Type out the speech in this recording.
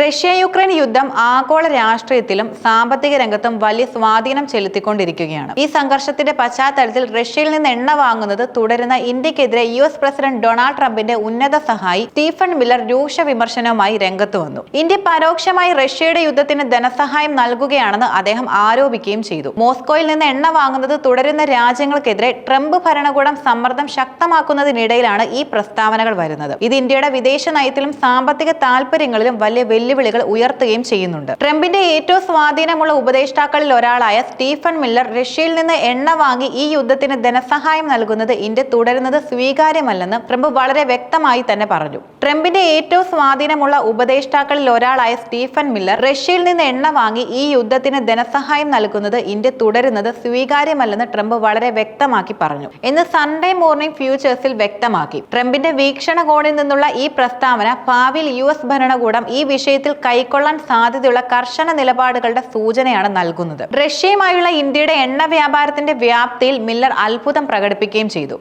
Russia Ukraine യുദ്ധം ആഗോള രാഷ്ട്രീയത്തിലും സാമ്പത്തിക രംഗത്തും വലിയ സ്വാധീനം ചെലുത്തിക്കൊണ്ടിരിക്കുകയാണ്. ഈ സംഘർഷത്തിന്റെ പശ്ചാത്തലത്തിൽ റഷ്യയിൽ നിന്ന് എണ്ണ വാങ്ങുന്നത് തുടരുന്ന ഇന്ത്യക്കെതിരെ യു എസ് പ്രസിഡന്റ് ഡൊണാൾഡ് ട്രംപിന്റെ ഉന്നത സഹായി സ്റ്റീഫൻ മില്ലർ രൂക്ഷ വിമർശനവുമായി രംഗത്ത് വന്നു. ഇന്ത്യ പരോക്ഷമായി റഷ്യയുടെ യുദ്ധത്തിന് ധനസഹായം നൽകുകയാണെന്ന് അദ്ദേഹം ആരോപിക്കുകയും ചെയ്തു. മോസ്കോയിൽ നിന്ന് എണ്ണ വാങ്ങുന്നത് തുടരുന്ന രാജ്യങ്ങൾക്കെതിരെ ട്രംപ് ഭരണകൂടം സമ്മർദ്ദം ശക്തമാക്കുന്നതിനിടയിലാണ് ഈ പ്രസ്താവനകൾ വരുന്നത്. ഇത് ഇന്ത്യയുടെ വിദേശ നയത്തിലും സാമ്പത്തിക താൽപര്യങ്ങളിലും വലിയ വെല്ലുവിളികൾ ഉയർത്തുകയും ചെയ്യുന്നുണ്ട്. ട്രംപിന്റെ ഏറ്റവും സ്വാധീനമുള്ള ഉപദേഷ്ടാക്കളിൽ ഒരാളായ സ്റ്റീഫൻ മില്ലർ റഷ്യയിൽ നിന്ന് എണ്ണ വാങ്ങി ഈ യുദ്ധത്തിന് ധനസഹായം നൽകുന്നത് ഇന്ത്യ തുടരുന്നത് സ്വീകാര്യമല്ലെന്ന് ട്രംപ് വളരെ വ്യക്തമായി തന്നെ പറഞ്ഞു. ട്രംപിന്റെ ഏറ്റവും സ്വാധീനമുള്ള ഉപദേഷ്ടാക്കളിൽ ഒരാളായ സ്റ്റീഫൻ മില്ലർ റഷ്യയിൽ നിന്ന് എണ്ണ വാങ്ങി ഈ യുദ്ധത്തിന് ധനസഹായം നൽകുന്നത് ഇന്ത്യ തുടരുന്നത് സ്വീകാര്യമല്ലെന്ന് ട്രംപ് വളരെ വ്യക്തമാക്കി പറഞ്ഞു. എന്ന് സൺഡേ മോർണിംഗ് ഫ്യൂച്ചേഴ്സിൽ വ്യക്തമാക്കി. ട്രംപിന്റെ വീക്ഷണകോണിൽ നിന്നുള്ള ഈ പ്രസ്താവന ഭാവിയിൽ യു എസ് ഭരണകൂടം ഈ വിഷയത്തിൽ കൈക്കൊള്ളാൻ സാധ്യതയുള്ള കർശന നിലപാടുകളുടെ സൂചനയാണ് നൽകുന്നത്. റഷ്യയുമായുള്ള ഇന്ത്യയുടെ എണ്ണ വ്യാപാരത്തിന്റെ വ്യാപ്തിയിൽ മില്ലർ അത്ഭുതം പ്രകടിപ്പിക്കുകയും ചെയ്തു.